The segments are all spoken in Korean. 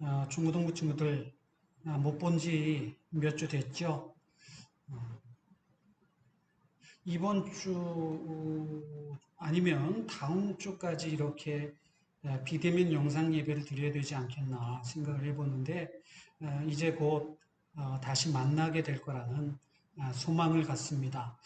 어, 중고등부 친구들 못본 지 몇 주 됐죠. 어, 이번 주 아니면 다음 주까지 이렇게 어, 비대면 영상 예배를 드려야 되지 않겠나 생각을 해보는데 어, 이제 곧 어, 다시 만나게 될 거라는 아, 소망을 갖습니다.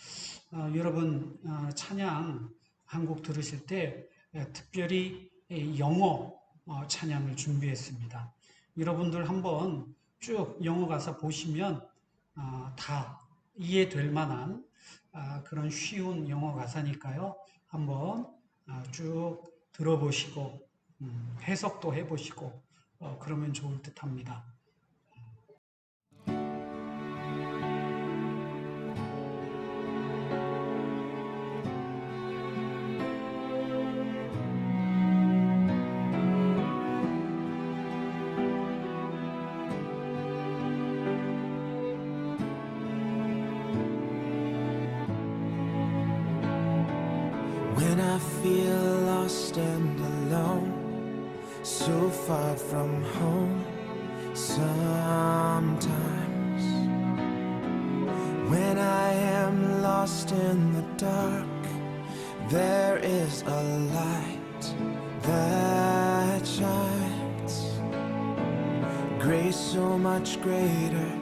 어, 여러분 어, 찬양 한 곡 들으실 때 에, 특별히 에, 영어 어, 찬양을 준비했습니다. 여러분들 한번 쭉 영어 가사 보시면 아, 다 이해될 만한 아, 그런 쉬운 영어 가사니까요. 한번 아, 쭉 들어보시고 음, 해석도 해보시고 어, 그러면 좋을 듯합니다. Grace so much greater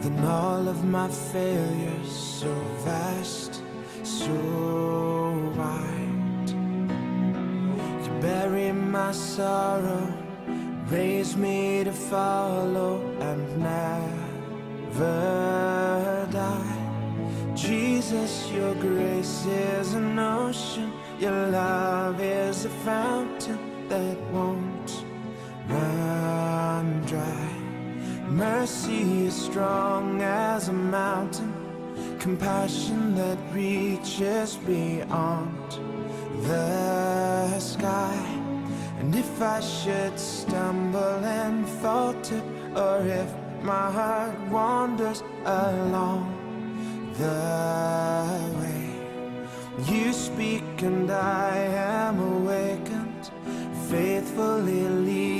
than all of my failures, so vast, so wide. You bury my sorrow, raise me to follow and never die. Jesus, your grace is an ocean, your love is a fountain that won't Mercy is strong as a mountain, compassion that reaches beyond the sky. And if I should stumble and falter, or if my heart wanders along the way, you speak and I am awakened, faithfully back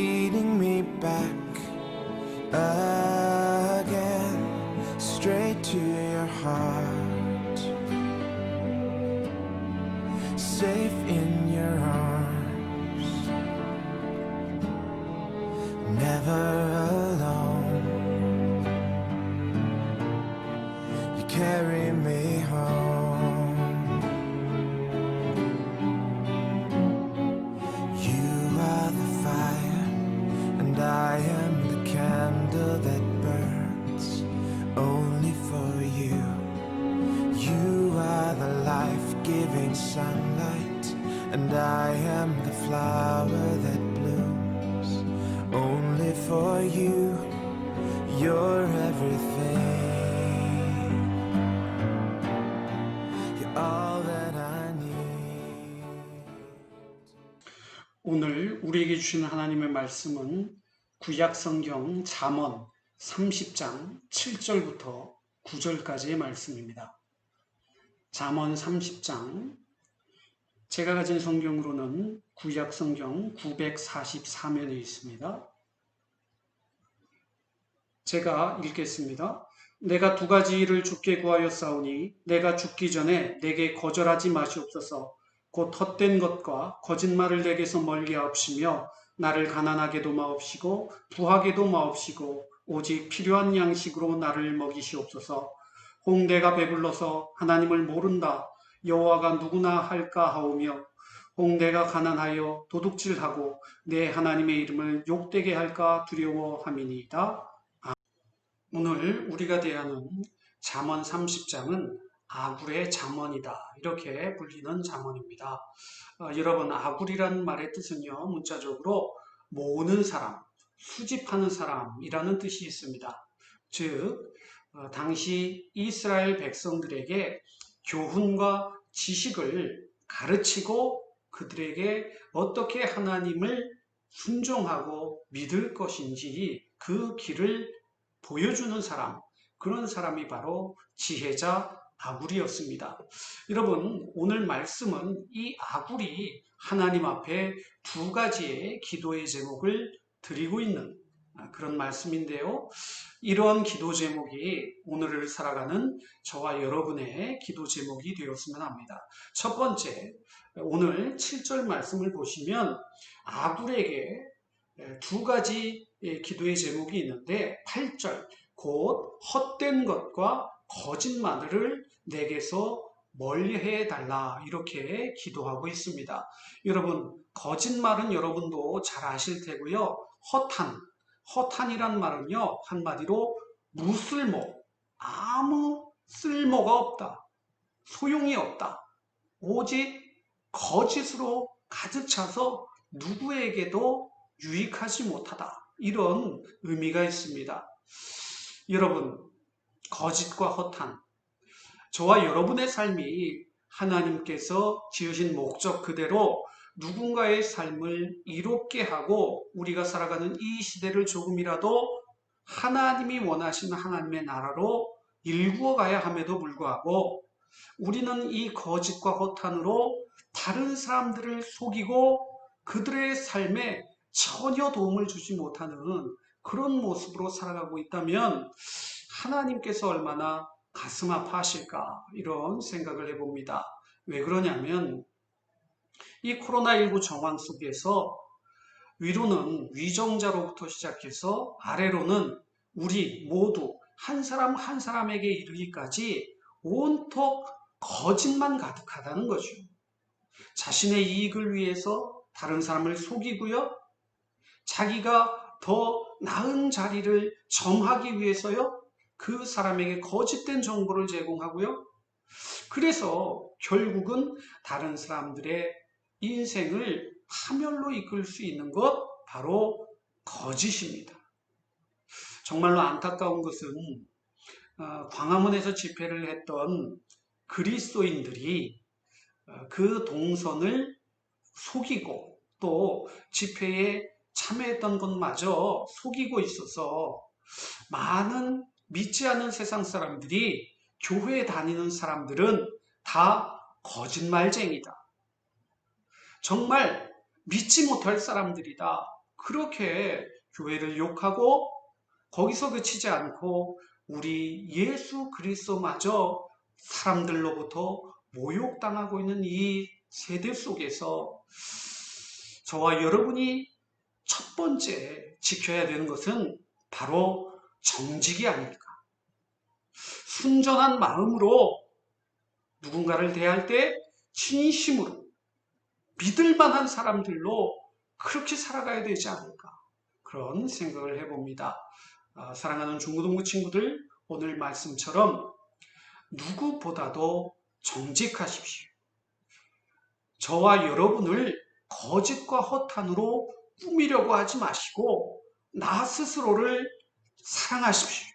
again, straight to your heart, safe in your arms, never sunlight, and I am the flower that blooms only for you. You're everything. You're all that I need. 오늘 우리에게 주신 하나님의 말씀은 구약 성경 잠언 30장 7절부터 9절까지의 말씀입니다. 잠언 30장 제가 가진 성경으로는 구약 성경 944면에 있습니다. 제가 읽겠습니다. 내가 두 가지 일을 주께 구하였사오니 내가 죽기 전에 내게 거절하지 마시옵소서 곧 헛된 것과 거짓말을 내게서 멀리 하옵시며 나를 가난하게도 마옵시고 부하게도 마옵시고 오직 필요한 양식으로 나를 먹이시옵소서 홍대가 배불러서 하나님을 모른다 여호와가 누구나 할까 하오며 홍대가 가난하여 도둑질하고 내 하나님의 이름을 욕되게 할까 두려워함이니이다. 오늘 우리가 대하는 잠언 30장은 아굴의 잠언이다. 이렇게 불리는 잠언입니다. 어, 여러분, 아굴이라는 말의 뜻은요, 문자적으로 모으는 사람, 수집하는 사람이라는 뜻이 있습니다. 즉, 어, 당시 이스라엘 백성들에게 교훈과 지식을 가르치고 그들에게 어떻게 하나님을 순종하고 믿을 것인지 그 길을 보여주는 사람, 그런 사람이 바로 지혜자 아굴이었습니다. 여러분, 오늘 말씀은 이 아굴이 하나님 앞에 두 가지의 기도의 제목을 드리고 있는 아, 그런 말씀인데요. 이러한 기도 제목이 오늘을 살아가는 저와 여러분의 기도 제목이 되었으면 합니다. 첫 번째, 오늘 7절 말씀을 보시면 아굴에게 두 가지 기도의 제목이 있는데 8절, 곧 헛된 것과 거짓말을 내게서 멀리해 달라 이렇게 기도하고 있습니다. 여러분 거짓말은 여러분도 잘 아실 테고요. 허탄, 허탄이란 말은요 한마디로 무쓸모, 아무 쓸모가 없다, 소용이 없다, 오직 거짓으로 가득 차서 누구에게도 유익하지 못하다. 이런 의미가 있습니다. 여러분 거짓과 허탄. 저와 여러분의 삶이 하나님께서 지으신 목적 그대로 누군가의 삶을 이롭게 하고 우리가 살아가는 이 시대를 조금이라도 하나님이 원하시는 하나님의 나라로 일구어 가야 함에도 불구하고 우리는 이 거짓과 허탄으로 다른 사람들을 속이고 그들의 삶에 전혀 도움을 주지 못하는 그런 모습으로 살아가고 있다면 하나님께서 얼마나 가슴 아파하실까 이런 생각을 해봅니다. 왜 그러냐면 이 코로나19 정황 속에서 위로는 위정자로부터 시작해서 아래로는 우리 모두 한 사람 한 사람에게 이르기까지 온통 거짓만 가득하다는 거죠. 자신의 이익을 위해서 다른 사람을 속이고요. 자기가 더 나은 자리를 정하기 위해서요. 그 사람에게 거짓된 정보를 제공하고요. 그래서 결국은 다른 사람들의 인생을 파멸로 이끌 수 있는 것 바로 거짓입니다. 정말로 안타까운 것은 어, 광화문에서 집회를 했던 그리스도인들이 어, 그 동선을 속이고 또 집회에 참여했던 것마저 속이고 있어서 많은 믿지 않는 세상 사람들이 교회에 다니는 사람들은 다 거짓말쟁이다. 정말 믿지 못할 사람들이다. 그렇게 교회를 욕하고 거기서 그치지 않고 우리 예수 그리스도마저 사람들로부터 모욕당하고 있는 이 세대 속에서 저와 여러분이 첫 번째 지켜야 되는 것은 바로 정직이 아닐까. 순전한 마음으로 누군가를 대할 때 진심으로 믿을 만한 사람들로 그렇게 살아가야 되지 않을까. 그런 생각을 해봅니다. 아, 사랑하는 중고등부 친구들, 오늘 말씀처럼 누구보다도 정직하십시오. 저와 여러분을 거짓과 허탄으로 꾸미려고 하지 마시고 나 스스로를 사랑하십시오.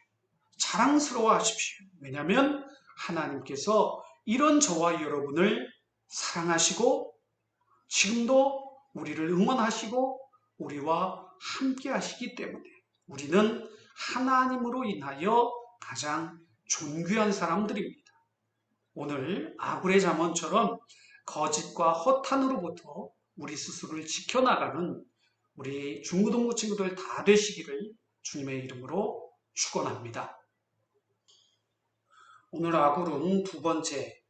자랑스러워 하십시오. 왜냐하면 하나님께서 이런 저와 여러분을 사랑하시고 지금도 우리를 응원하시고 우리와 함께 하시기 때문에 우리는 하나님으로 인하여 가장 존귀한 사람들입니다. 오늘 아굴의 잠언처럼 거짓과 허탄으로부터 우리 스스로를 지켜나가는 우리 중고등부 친구들 다 되시기를 주님의 이름으로 축원합니다. 오늘 아굴은 두 번째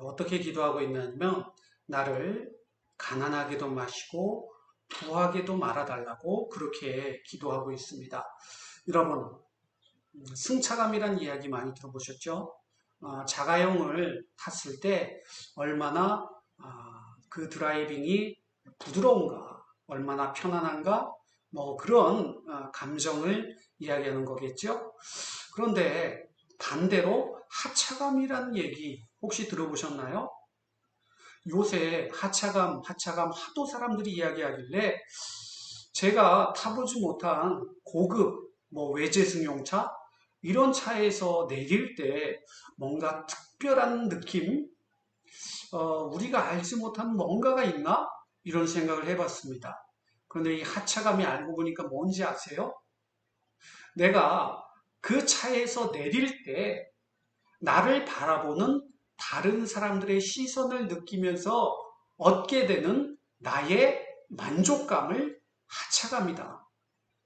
어떻게 기도하고 있냐면 나를 가난하게도 마시고 부하게도 말아달라고 그렇게 기도하고 있습니다. 여러분 승차감이란 이야기 많이 들어보셨죠? 어, 자가용을 탔을 때 얼마나 어, 그 드라이빙이 부드러운가, 얼마나 편안한가, 뭐 그런 어, 감정을 이야기하는 거겠죠. 그런데 반대로 하차감이라는 얘기 혹시 들어보셨나요? 요새 하차감, 하차감 하도 사람들이 이야기하길래 제가 타보지 못한 고급 뭐 외제 승용차 이런 차에서 내릴 때 뭔가 특별한 느낌, 어, 우리가 알지 못한 뭔가가 있나 이런 생각을 해봤습니다. 그런데 이 하차감이 알고 보니까 뭔지 아세요? 내가 그 차에서 내릴 때 나를 바라보는 다른 사람들의 시선을 느끼면서 얻게 되는 나의 만족감을 하차감이다.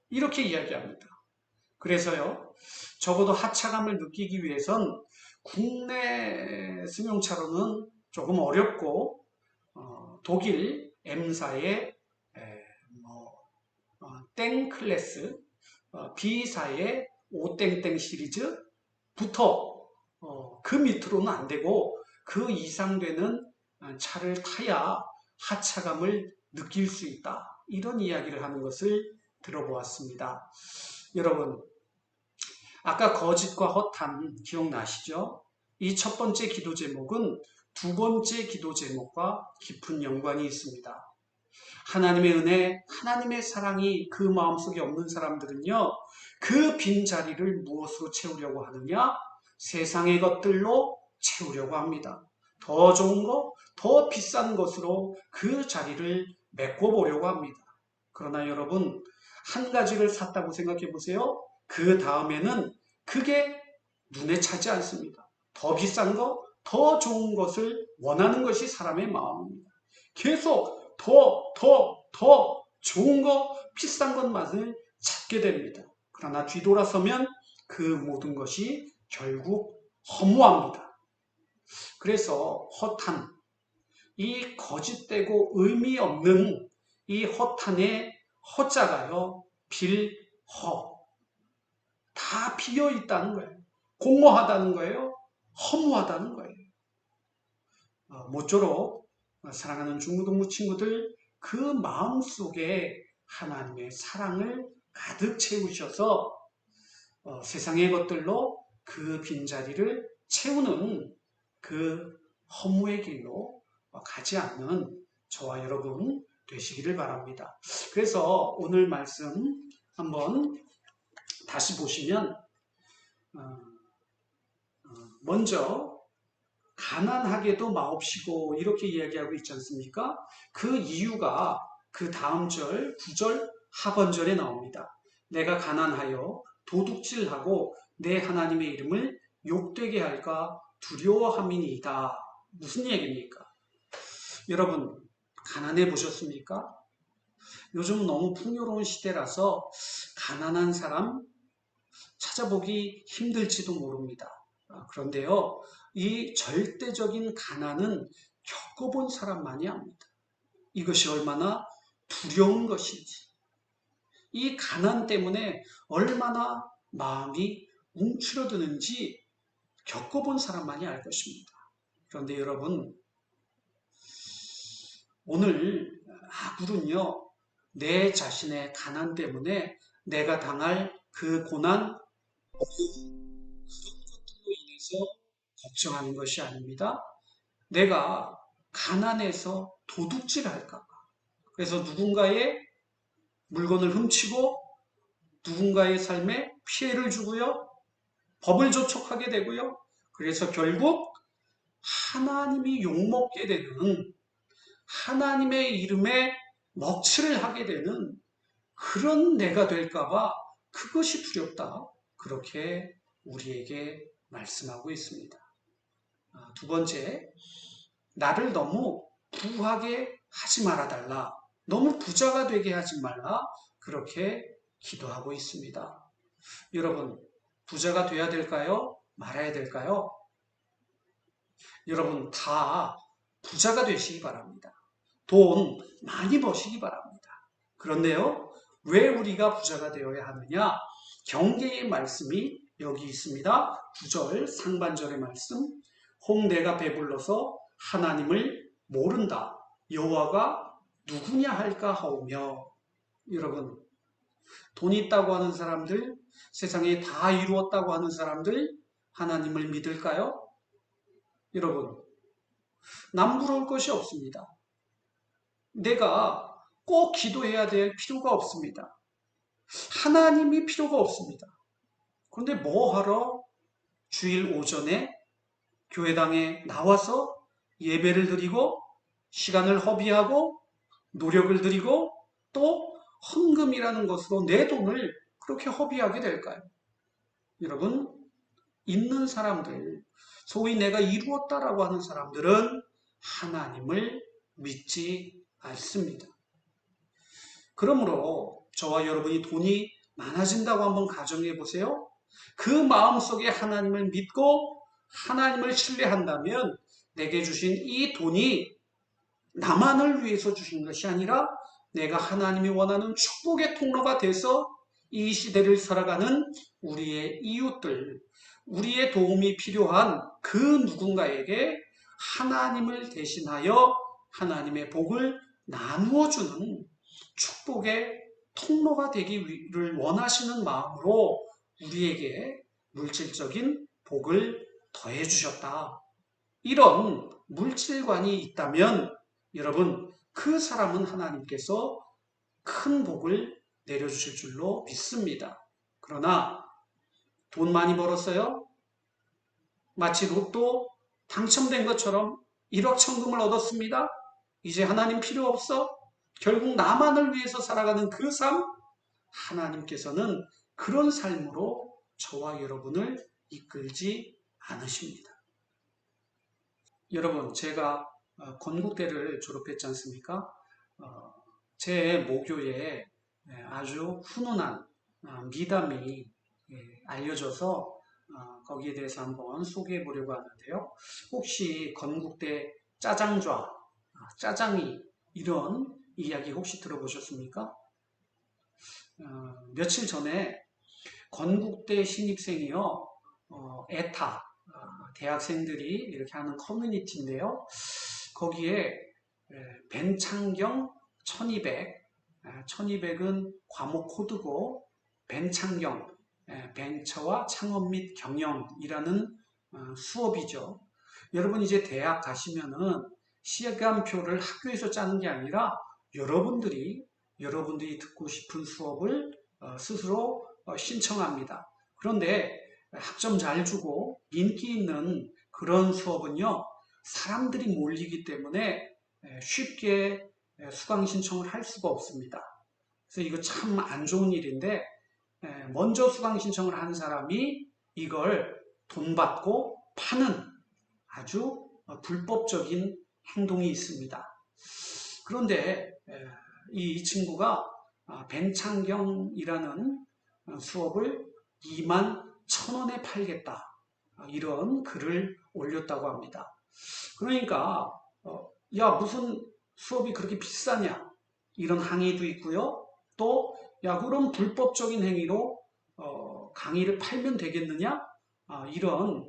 이렇게 이야기합니다. 그래서요, 적어도 하차감을 느끼기 위해선 국내 승용차로는 조금 어렵고, 어, 독일 M사의 에, 뭐, 어, 땡 클래스, 어, B사의 오땡땡 시리즈부터 어, 그 밑으로는 안 되고 그 이상 되는 어, 차를 타야 하차감을 느낄 수 있다. 이런 이야기를 하는 것을 들어보았습니다. 여러분, 아까 거짓과 허탄 기억나시죠? 이 첫 번째 기도 제목은 두 번째 기도 제목과 깊은 연관이 있습니다. 하나님의 은혜, 하나님의 사랑이 그 마음속에 없는 사람들은요, 그 빈자리를 무엇으로 채우려고 하느냐? 세상의 것들로 채우려고 합니다. 더 좋은 것, 더 비싼 것으로 그 자리를 메꿔보려고 합니다. 그러나 여러분, 한 가지를 샀다고 생각해 보세요. 그 다음에는 그게 눈에 차지 않습니다. 더 비싼 것, 더 좋은 것을 원하는 것이 사람의 마음입니다. 계속 더, 더, 더 좋은 것, 비싼 것만을 찾게 됩니다. 그러나 뒤돌아서면 그 모든 것이 결국 허무합니다. 그래서 허탄, 이 거짓되고 의미 없는 이 허탄의 허자가요, 빌허. 다 비어 있다는 거예요. 공허하다는 거예요. 허무하다는 거예요. 어, 모쪼록 사랑하는 중고등부 친구들 그 마음 속에 하나님의 사랑을 가득 채우셔서 어, 세상의 것들로 그 빈자리를 채우는 그 허무의 길로 가지 않는 저와 여러분 되시기를 바랍니다. 그래서 오늘 말씀 한번 다시 보시면 어, 어, 먼저 가난하게도 마옵시고 이렇게 이야기하고 있지 않습니까? 그 이유가 그 다음 절 9절 하번절에 나옵니다. 내가 가난하여 도둑질하고 내 하나님의 이름을 욕되게 할까 두려워함이니이다. 무슨 얘기입니까? 여러분 가난해 보셨습니까? 요즘 너무 풍요로운 시대라서 가난한 사람 찾아보기 힘들지도 모릅니다. 아, 그런데요, 이 절대적인 가난은 겪어본 사람만이 압니다. 이것이 얼마나 두려운 것인지, 이 가난 때문에 얼마나 마음이 움츠러드는지 겪어본 사람만이 알 것입니다. 그런데 여러분, 오늘 아굴은요, 내 자신의 가난 때문에 내가 당할 그 고난, 어려움, 그런 것들로 인해서 걱정하는 것이 아닙니다. 내가 가난해서 도둑질 할까봐. 그래서 누군가의 물건을 훔치고 누군가의 삶에 피해를 주고요. 법을 조촉하게 되고요. 그래서 결국 하나님이 욕먹게 되는 하나님의 이름에 먹칠을 하게 되는 그런 내가 될까봐 그것이 두렵다. 그렇게 우리에게 말씀하고 있습니다. 아, 두 번째, 나를 너무 부하게 하지 말아달라. 너무 부자가 되게 하지 말라. 그렇게 기도하고 있습니다. 여러분, 부자가 돼야 될까요? 말아야 될까요? 여러분, 다 부자가 되시기 바랍니다. 돈 많이 버시기 바랍니다. 그런데요, 왜 우리가 부자가 되어야 하느냐? 경계의 말씀이 여기 있습니다. 9절 상반절의 말씀. 홍대가 배불러서 하나님을 모른다. 여호와가 누구냐 할까 하오며 여러분 돈 있다고 하는 사람들 세상에 다 이루었다고 하는 사람들 하나님을 믿을까요? 여러분 남부러울 것이 없습니다. 내가 꼭 기도해야 될 필요가 없습니다. 하나님이 필요가 없습니다. 그런데 뭐 하러 주일 오전에 교회당에 나와서 예배를 드리고 시간을 허비하고 노력을 들이고 또 헌금이라는 것으로 내 돈을 그렇게 허비하게 될까요? 여러분, 있는 사람들, 소위 내가 이루었다라고 하는 사람들은 하나님을 믿지 않습니다. 그러므로 저와 여러분이 돈이 많아진다고 한번 가정해 보세요. 그 마음 속에 하나님을 믿고 하나님을 신뢰한다면 내게 주신 이 돈이 나만을 위해서 주신 것이 아니라 내가 하나님이 원하는 축복의 통로가 돼서 이 시대를 살아가는 우리의 이웃들, 우리의 도움이 필요한 그 누군가에게 하나님을 대신하여 하나님의 복을 나누어 주는 축복의 통로가 되기를 원하시는 마음으로 우리에게 물질적인 복을 더해 주셨다. 이런 물질관이 있다면 여러분 그 사람은 하나님께서 큰 복을 내려주실 줄로 믿습니다. 그러나 돈 많이 벌었어요? 마치 로또 당첨된 것처럼 1억 천금을 얻었습니다. 이제 하나님 필요 없어? 결국 나만을 위해서 살아가는 그 삶? 하나님께서는 그런 삶으로 저와 여러분을 이끌지 않으십니다. 여러분, 제가 어, 건국대를 졸업했지 않습니까? 어, 제 모교에 예, 아주 훈훈한 어, 미담이 예, 알려져서 어, 거기에 대해서 한번 소개해 보려고 하는데요. 혹시 건국대 짜장좌, 아, 짜장이 이런 이야기 혹시 들어보셨습니까? 어, 며칠 전에 건국대 신입생이요, 어, 에타, 어, 대학생들이 이렇게 하는 커뮤니티인데요. 거기에 에, 벤창경 1200, 1200은 과목 코드고 벤창경, 에, 벤처와 창업 및 경영이라는 어, 수업이죠. 여러분 이제 대학 가시면은 시간표를 학교에서 짜는 게 아니라 여러분들이 여러분들이 듣고 싶은 수업을 어, 스스로 어, 신청합니다. 그런데 학점 잘 주고 인기 있는 그런 수업은요, 사람들이 몰리기 때문에 에, 쉽게 에, 수강 신청을 할 수가 없습니다. 그래서 이거 참 안 좋은 일인데, 에, 먼저 수강 신청을 한 사람이 이걸 돈 받고 파는 아주 어, 불법적인 행동이 있습니다. 그런데 에, 이 친구가 아, 벤창경이라는 어, 수업을 2만 천 원에 팔겠다. 아, 이런 글을 올렸다고 합니다. 그러니까 어, 야 무슨 수업이 그렇게 비싸냐 이런 항의도 있고요. 또 야 그럼 불법적인 행위로 어, 강의를 팔면 되겠느냐 아, 이런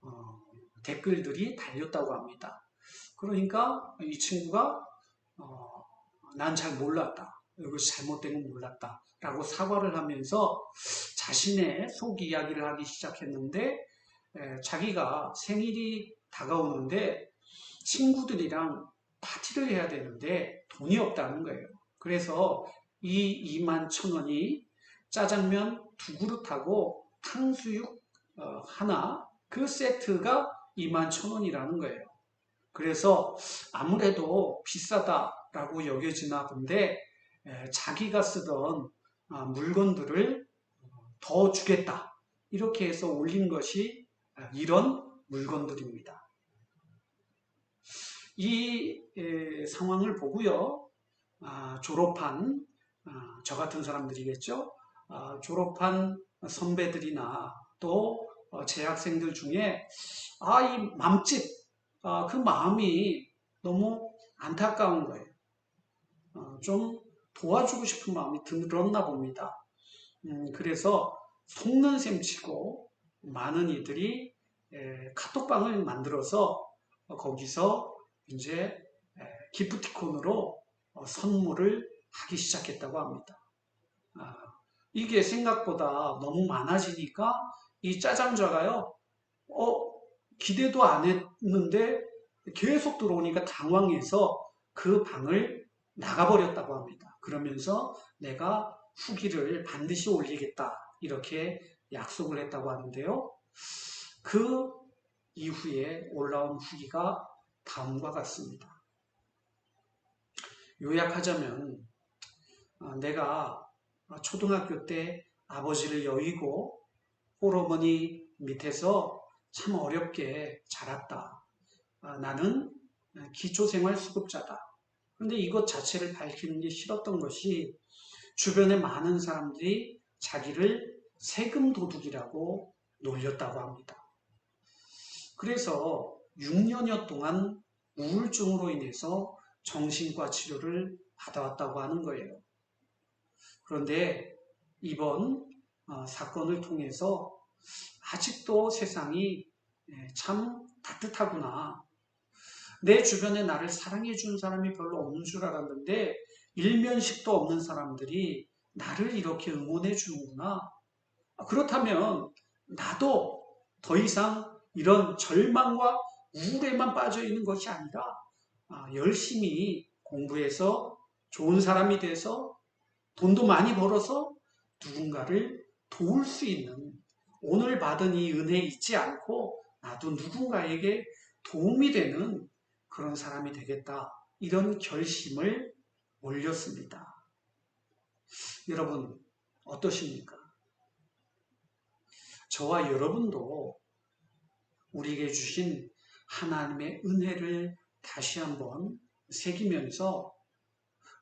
어, 댓글들이 달렸다고 합니다. 그러니까 이 친구가 어, 난 잘 몰랐다. 이것이 잘못된 건 몰랐다. 라고 사과를 하면서 자신의 속 이야기를 하기 시작했는데 에, 자기가 생일이 다가오는데 친구들이랑 파티를 해야 되는데 돈이 없다는 거예요. 그래서 이 2만 천 원이 짜장면 두 그릇하고 탕수육 어, 하나 그 세트가 2만 천 원이라는 거예요. 그래서 아무래도 비싸다라고 여겨지나 본데 에, 자기가 쓰던 아, 물건들을 더 주겠다 이렇게 해서 올린 것이 아, 이런 물건들입니다. 이 에, 상황을 보고요 아, 졸업한 아, 저 같은 사람들이겠죠. 아, 졸업한 선배들이나 또 어, 재학생들 중에 아 이 맘짓 아, 그 마음이 너무 안타까운 거예요. 어, 좀 도와주고 싶은 마음이 들었나 봅니다. 음, 그래서 속는 셈 치고 많은 이들이 에, 카톡방을 만들어서 어, 거기서 이제 에, 기프티콘으로 어, 선물을 하기 시작했다고 합니다. 아, 이게 생각보다 너무 많아지니까 이 짜장좌가요, 어, 기대도 안 했는데 계속 들어오니까 당황해서 그 방을 나가버렸다고 합니다. 그러면서 내가 후기를 반드시 올리겠다. 이렇게 약속을 했다고 하는데요. 그 이후에 올라온 후기가 다음과 같습니다. 요약하자면, 어, 내가 초등학교 때 아버지를 여의고 홀어머니 밑에서 참 어렵게 자랐다. 아, 나는 기초생활수급자다. 그런데 이것 자체를 밝히는 게 싫었던 것이 주변에 많은 사람들이 자기를 세금 도둑이라고 놀렸다고 합니다. 그래서 6년여 동안 우울증으로 인해서 정신과 치료를 받아왔다고 하는 거예요. 그런데 이번 어, 사건을 통해서 아직도 세상이 예, 참 따뜻하구나. 내 주변에 나를 사랑해 준 사람이 별로 없는 줄 알았는데 일면식도 없는 사람들이 나를 이렇게 응원해 주는구나. 아, 그렇다면 나도 더 이상 이런 절망과 우울에만 빠져 있는 것이 아니라 아, 열심히 공부해서 좋은 사람이 돼서 돈도 많이 벌어서 누군가를 도울 수 있는 오늘 받은 이 은혜 잊지 않고 나도 누군가에게 도움이 되는 그런 사람이 되겠다. 이런 결심을 올렸습니다. 여러분, 어떠십니까? 저와 여러분도 우리에게 주신 하나님의 은혜를 다시 한번 새기면서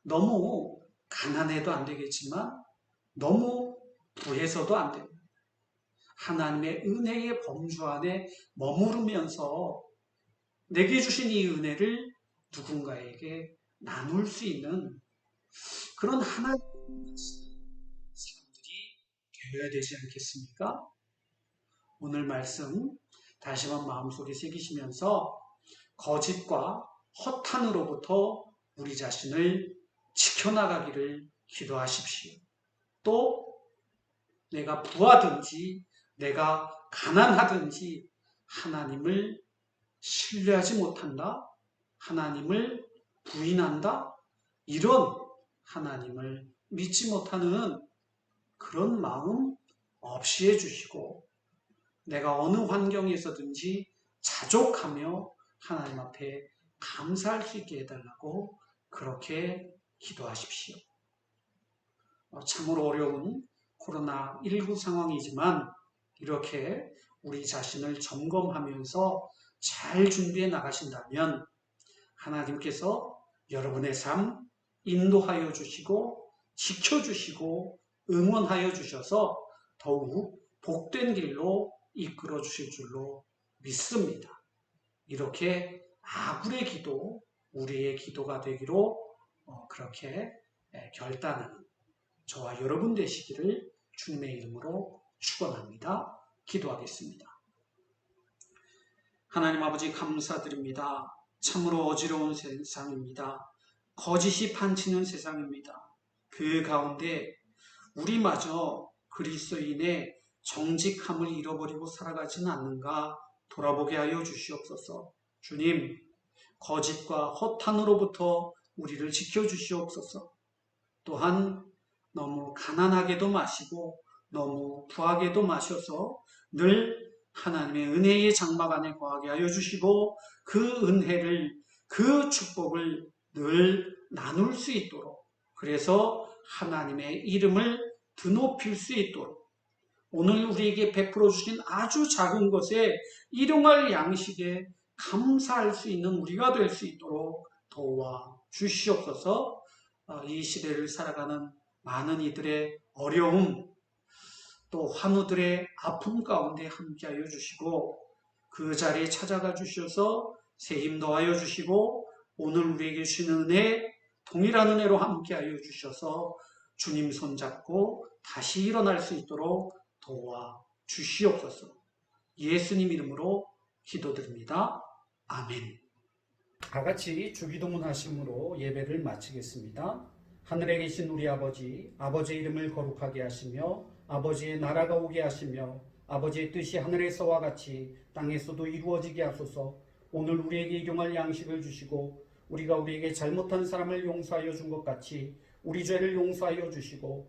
너무 가난해도 안 되겠지만 너무 부해서도 안 됩니다. 하나님의 은혜의 범주 안에 머무르면서 내게 주신 이 은혜를 누군가에게 나눌 수 있는 그런 하나님의 사람들이 되어야 되지 않겠습니까? 오늘 말씀 다시 한번 마음속에 새기시면서 거짓과 허탄으로부터 우리 자신을 지켜나가기를 기도하십시오. 또 내가 부하든지 내가 가난하든지 하나님을 신뢰하지 못한다? 하나님을 부인한다? 이런 하나님을 믿지 못하는 그런 마음 없이 해주시고 내가 어느 환경에서든지 자족하며 하나님 앞에 감사할 수 있게 해달라고 그렇게 기도하십시오. 어, 참으로 어려운 코로나19 상황이지만 이렇게 우리 자신을 점검하면서 잘 준비해 나가신다면 하나님께서 여러분의 삶 인도하여 주시고 지켜주시고 응원하여 주셔서 더욱 복된 길로 이끌어 주실 줄로 믿습니다. 이렇게 아굴의 기도, 우리의 기도가 되기로 어, 그렇게 예, 결단하는 저와 여러분 되시기를 주님의 이름으로 축원합니다. 기도하겠습니다. 하나님 아버지 감사드립니다. 참으로 어지러운 세상입니다. 거짓이 판치는 세상입니다. 그 가운데 우리마저 그리스도인의 정직함을 잃어버리고 살아가지는 않는가 돌아보게 하여 주시옵소서. 주님, 거짓과 허탄으로부터 우리를 지켜주시옵소서. 또한 너무 가난하게도 마시고 너무 부하게도 마셔서 늘 하나님의 은혜의 장막 안에 거하게 하여 주시고 그 은혜를 그 축복을 늘 나눌 수 있도록 그래서 하나님의 이름을 드높일 수 있도록 오늘 우리에게 베풀어 주신 아주 작은 것에 일용할 양식에 감사할 수 있는 우리가 될 수 있도록 도와 주시옵소서. 어, 이 시대를 살아가는 많은 이들의 어려움 또 환우들의 아픔 가운데 함께하여 주시고 그 자리에 찾아가 주셔서 새 힘 더하여 주시고 오늘 우리에게 주시는 은혜 동일한 은혜로 함께하여 주셔서 주님 손잡고 다시 일어날 수 있도록 도와 주시옵소서. 예수님 이름으로 기도드립니다. 아멘. 다 같이 주기도문 하심으로 예배를 마치겠습니다. 하늘에 계신 우리 아버지, 아버지의 이름을 거룩하게 하시며 아버지의 나라가 오게 하시며 아버지의 뜻이 하늘에서와 같이 땅에서도 이루어지게 하소서. 오늘 우리에게 일용할 양식을 주시고 우리가 우리에게 잘못한 사람을 용서하여 준 것 같이 우리 죄를 용서하여 주시고